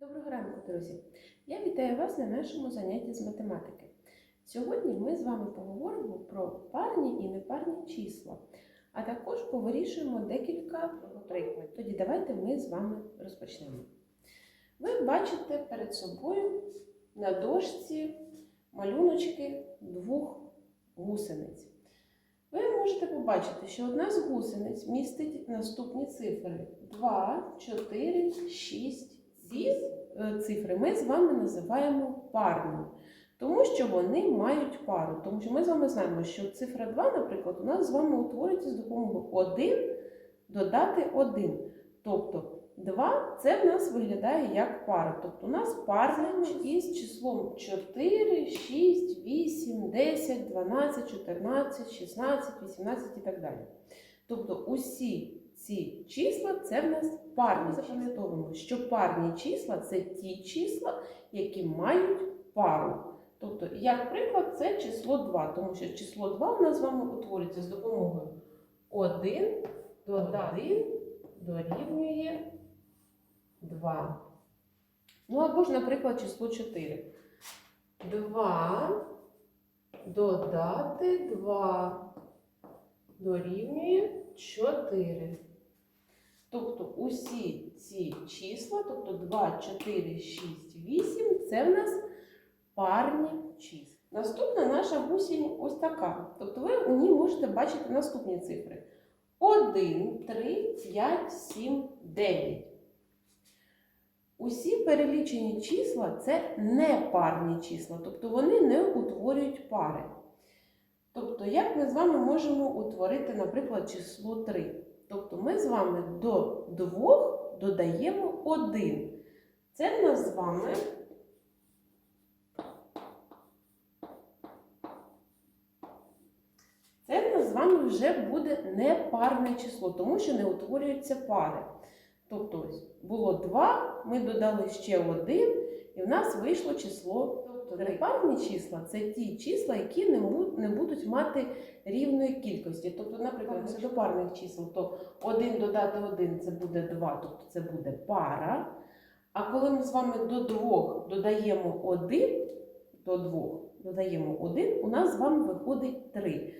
Доброго ранку, друзі! Я вітаю вас на нашому занятті з математики. Сьогодні ми з вами поговоримо про парні і непарні числа, а також повирішуємо декілька прикладів. Тоді давайте ми з вами розпочнемо. Ви бачите перед собою на дошці малюночки двох гусениць. Ви можете побачити, що одна з гусениць містить наступні цифри 2, 4, 6, ці е, цифри ми з вами називаємо парними, тому що вони мають пару. Тому що ми з вами знаємо, що цифра 2, наприклад, у нас з вами утворюється з допомогою 1 додати 1. Тобто 2 це в нас виглядає як пара. Тобто у нас парник із числом 4, 6, 8, 10, 12, 14, 16, 18 і так далі. Тобто усі ці числа це в нас парні. Запам'ятовуємо, що парні числа це ті числа, які мають пару. Тобто, як приклад, це число 2, тому що число 2 у нас з вами утворюється з допомогою 1 додати дорівнює 2. Ну або ж, наприклад, число 4. 2 додати 2 дорівнює 4. Тобто усі ці числа, тобто 2, 4, 6, 8, це в нас парні числа. Наступна наша гусінь ось така. Тобто ви у ній можете бачити наступні цифри: 1, 3, 5, 7, 9. Усі перелічені числа це непарні числа, тобто вони не утворюють пари. Тобто, як ми з вами можемо утворити, наприклад, число 3? Тобто ми з вами до 2 додаємо 1. Це в нас з вами це в нас з вами вже буде непарне число, тому що не утворюються пари. Тобто, було 2, ми додали ще 1, і в нас вийшло число. Тобто непарні числа це ті числа, які не бу- не будуть мати рівної кількості. Тобто, наприклад, якщо до парних чисел, то 1 додати 1 це буде 2, тобто це буде пара. А коли ми з вами до 2 додаємо 1, до 2 додаємо 1, у нас з вами виходить 3.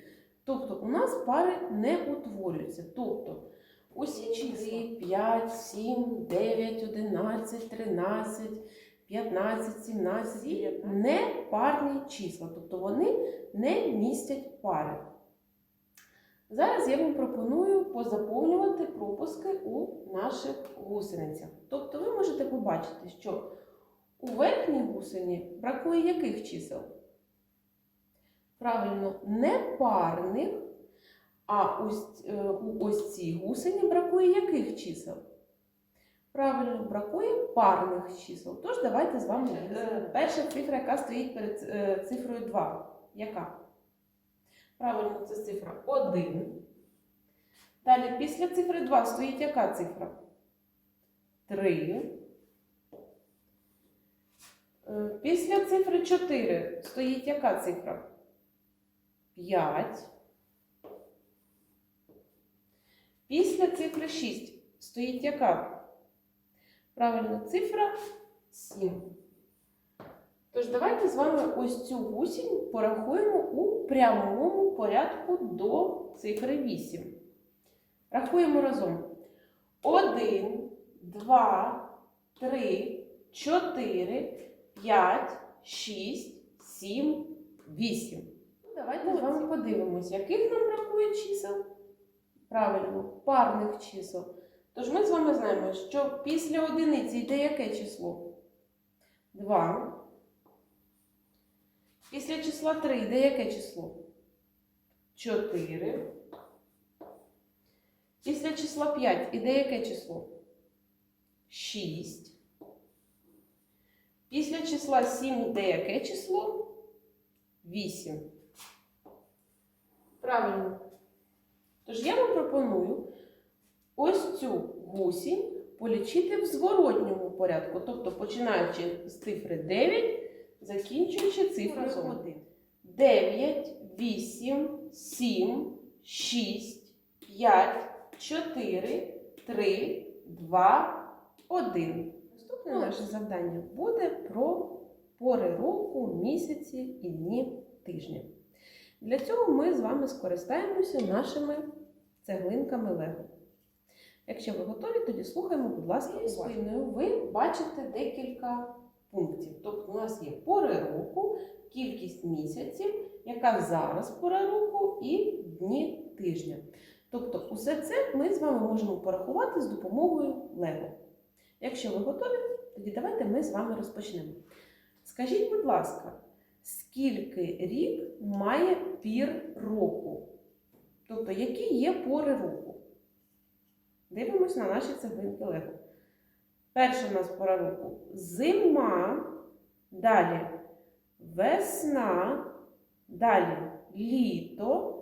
Тобто у нас пари не утворюються. Тобто усі числа 5, 7, 9, 11, 13, 15, 17 і не парні числа, тобто вони не містять пари. Зараз я вам пропоную позаповнювати пропуски у наших гусеницях. Тобто ви можете побачити, що у верхній гусені бракує яких чисел? Правильно, непарних, а ось, е, у ось цій гусені бракує яких чисел? Правильно, бракує парних чисел. Тож давайте з вами. Е, Перша цифра, яка стоїть перед е, цифрою 2. Яка? Правильно, це цифра 1. Далі після цифри 2 стоїть яка цифра? 3. Е, Після цифри 4 стоїть яка цифра? 5. Після цифри 6 стоїть яка? Правильно, цифра 7. Тож давайте з вами ось цю гусінь порахуємо у прямому порядку до цифри 8. Рахуємо разом. 1, 2, 3, 4, 5, 6, 7, 8. Ну, Давайте з вами подивимось, яких нам бракує чисел. Правильно, парних чисел. Тож ми з вами знаємо, що після одиниці йде яке число? 2. Після числа 3 йде яке число? 4. Після числа 5 іде яке число? 6. Після числа 7 йде яке число? 8. Правильно. Тож я вам пропоную ось цю гусінь полічити в зворотньому порядку, тобто починаючи з цифри 9, закінчуючи цифрою 1. 9, 8, 7, 6, 5, 4, 3, 2, 1. Наступне наше завдання буде про пори року, місяці і дні тижня. Для цього ми з вами скористаємося нашими цеглинками Лего. Якщо ви готові, тоді слухаємо, будь ласка, І спиною ви бачите декілька пунктів. Тобто у нас є пори року, кількість місяців, яка зараз пора року, і дні тижня. Тобто, усе це ми з вами можемо порахувати з допомогою Лего. Якщо ви готові, тоді давайте ми з вами розпочнемо. Скажіть, будь ласка, скільки рік має пір року? Тобто, які є пори року? Дивимось на наші цеглинки Лего. Перша у нас пора року зима, далі весна, далі літо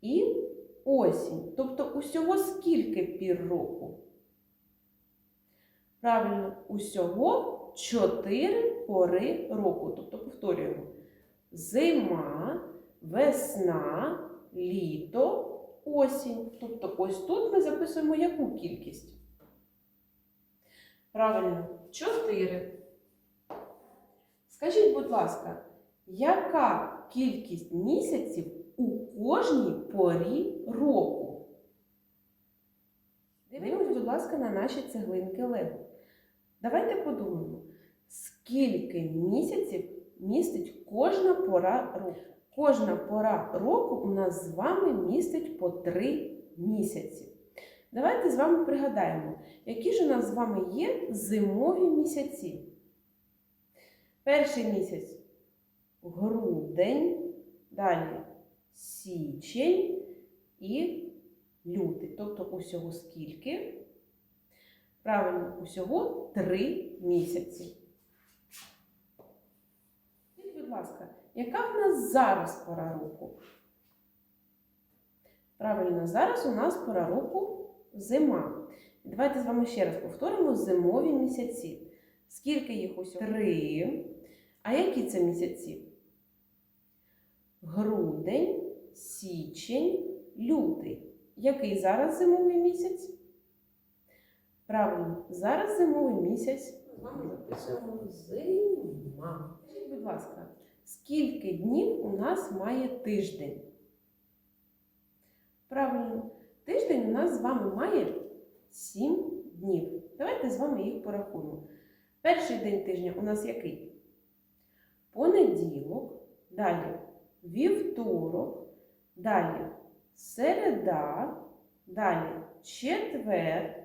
і осінь. Тобто усього скільки пір року? Правильно, усього чотири пори року. Тобто повторюємо: зима, весна, літо, осінь. Тобто ось тут ми записуємо яку кількість? Правильно, 4. Скажіть, будь ласка, яка кількість місяців у кожній порі року? Дивимось, будь ласка, на наші цеглинки Лего. Давайте подумаємо, скільки місяців містить кожна пора року. Кожна пора року у нас з вами містить по 3 місяці. Давайте з вами пригадаємо, які ж у нас з вами є зимові місяці. Перший місяць грудень, далі січень і лютий. Тобто усього скільки? Правильно, усього 3 місяці. Скажіть, будь ласка, яка в нас зараз пора року? Правильно, зараз у нас пора року зима. Давайте з вами ще раз повторимо зимові місяці. Скільки їх усього? Три. А які це місяці? Грудень, січень, лютий. Який зараз зимовий місяць? Правильно, зараз зимовий місяць. З вами записуємо зима. Будь ласка, скільки днів у нас має тиждень? Правильно, тиждень у нас з вами має 7 днів. Давайте з вами їх порахуємо. Перший день тижня у нас який? Понеділок, далі вівторок, далі середа, далі четвер,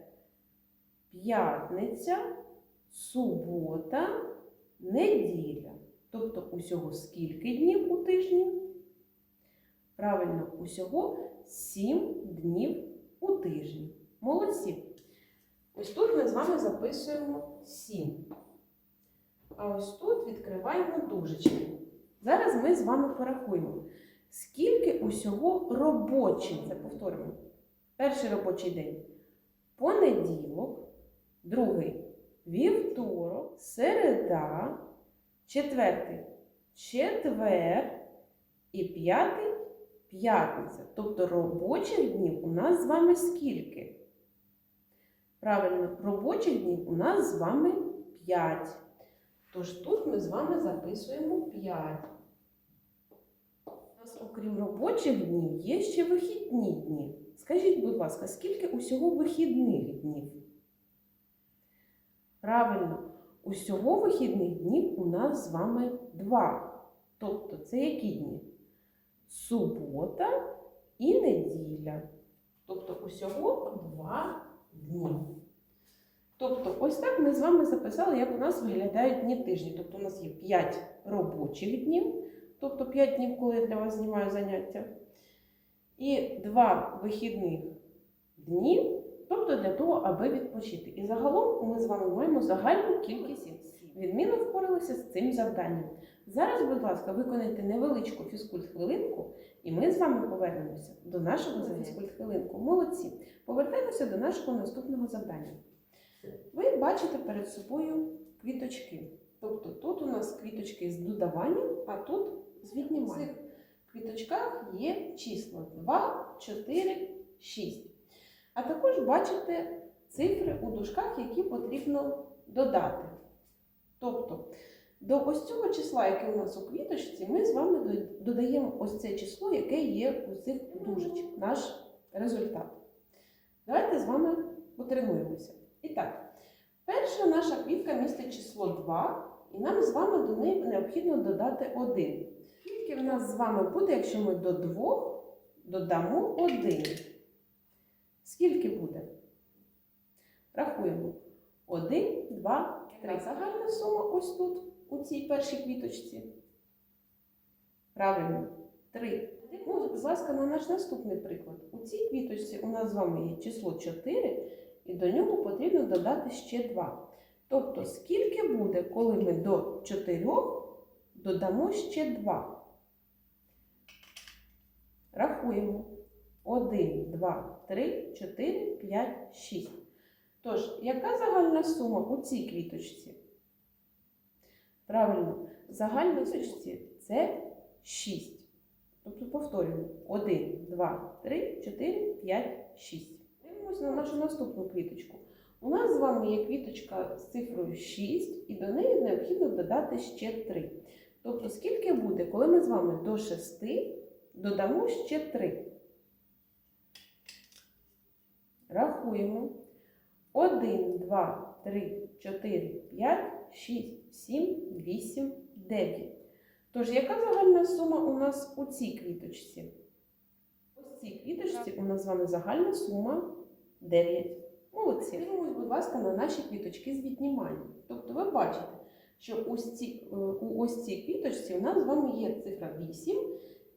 п'ятниця, субота, неділя. Тобто усього скільки днів у тижні? Правильно, усього 7 днів у тижні. Молодці. Ось тут ми з вами записуємо 7. А ось тут відкриваємо дужечки. Зараз ми з вами порахуємо, скільки усього робочих, це повторимо. Перший робочий день понеділок, другий вівторок, середа, четвертий четвер і п'ятий п'ятниця. Тобто робочих днів у нас з вами скільки? Правильно, робочих днів у нас з вами 5. Тож тут ми з вами записуємо 5. У нас, окрім робочих днів, є ще вихідні дні. Скажіть, будь ласка, скільки усього вихідних днів? Правильно, усього вихідних днів у нас з вами 2. Тобто, це які дні? Субота і неділя. Тобто усього 2 дні. Тобто, ось так ми з вами записали, як у нас виглядають дні тижні. Тобто, у нас є 5 робочих днів, тобто 5 днів, коли я для вас знімаю заняття, і 2 вихідних дні, тобто для того, аби відпочити. І загалом ми з вами маємо загальну кількість. Відмінно впоралися з цим завданням. Зараз, будь ласка, виконайте невеличку фізкульт-хвилинку, і ми з вами повернемося до нашого фізкульт-хвилинку. Молодці! Повертаємося до нашого наступного завдання. Ви бачите перед собою квіточки. Тобто тут у нас квіточки з додаванням, а тут з відніманням. В цих квіточках є числа 2, 4, 6. А також бачите цифри у дужках, які потрібно додати. Тобто, до ось цього числа, яке у нас у квіточці, ми з вами додаємо ось це число, яке є у цих дужечках, наш результат. Давайте з вами потренуємося. І так, перша наша квітка містить число 2, і нам з вами до неї необхідно додати 1. Скільки в нас з вами буде, якщо ми до 2 додамо 1? Скільки буде? Рахуємо. 1, 2, 3. Загальна сума ось тут, у цій першій квіточці. Правильно. 3. Ну, будь ласка, на наш наступний приклад. У цій квіточці у нас з вами є число 4, і до нього потрібно додати ще 2. Тобто, скільки буде, коли ми до 4 додамо ще 2? Рахуємо. 1, 2, 3, 4, 5, 6. Тож, яка загальна сума у цій квіточці? Правильно, загальна квіточці це 6. Тобто повторюємо 1, 2, 3, 4, 5, 6. Дивимося на нашу наступну квіточку. У нас з вами є квіточка з цифрою 6, і до неї необхідно додати ще 3. Тобто, скільки буде, коли ми з вами до 6 додамо ще 3? Рахуємо. 1, 2, 3, 4, 5, 6, 7, 8, 9. Тож, яка загальна сума у нас у цій квіточці? Ось цій квіточці у нас з вами загальна сума 9. Молодці. Дивимось, будь ласка, на наші квіточки з відніманням. Тобто ви бачите, що ось ці, е, у ось цій квіточці у нас з вами є цифра 8,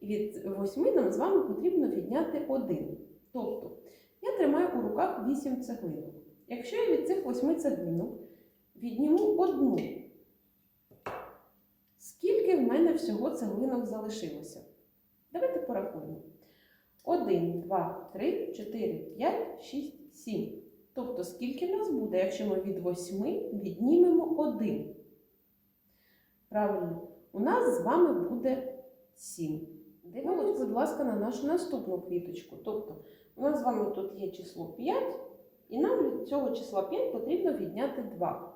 і від 8 нам з вами потрібно відняти 1. Тобто, я тримаю у руках 8 цеглинок. Якщо я від цих 8 цеглинок відніму одну, скільки в мене всього цеглинок залишилося? Давайте порахуємо. 1, 2, 3, 4, 5, 6, 7. Тобто, скільки в нас буде, якщо ми від 8 віднімемо 1? Правильно, у нас з вами буде 7. Дивимось, будь ласка, на нашу наступну квіточку. Тобто, у нас з вами тут є число 5, і нам від цього числа 5 потрібно відняти 2.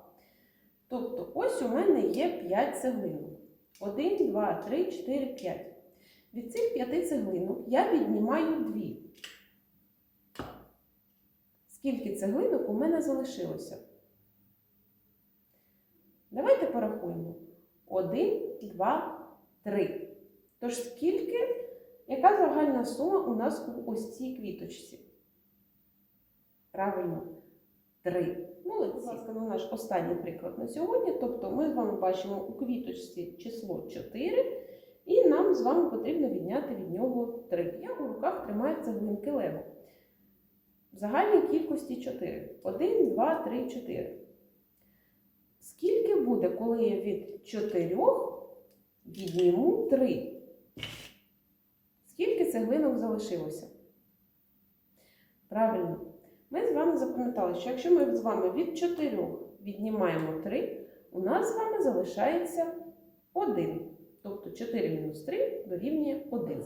Тобто, ось у мене є 5 цеглинок. 1, 2, 3, 4, 5. Від цих 5 цеглинок я віднімаю 2. Скільки цеглинок у мене залишилося? Давайте порахуємо. 1, 2, 3. Тож скільки, яка загальна сума у нас у ось цій квіточці? Правильно, 3. Молодці. Будь ласка, на наш останній приклад на сьогодні. Тобто ми з вами бачимо у квіточці число 4, і нам з вами потрібно відняти від нього 3. Я у руках тримаю цеглинки лево. В загальній кількості 4. 1, 2, 3, 4. Скільки буде, коли я від 4 відніму 3? Цеглинок залишилося? Правильно. Ми з вами запам'ятали, що якщо ми з вами від 4 віднімаємо 3, у нас з вами залишається 1. Тобто 4 мінус 3 дорівнює 1.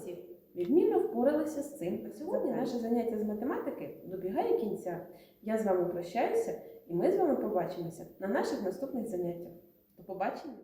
Відмінно впоралися з цим. На сьогодні наше заняття з математики добігає кінця. Я з вами прощаюся, і ми з вами побачимося на наших наступних заняттях. До побачення!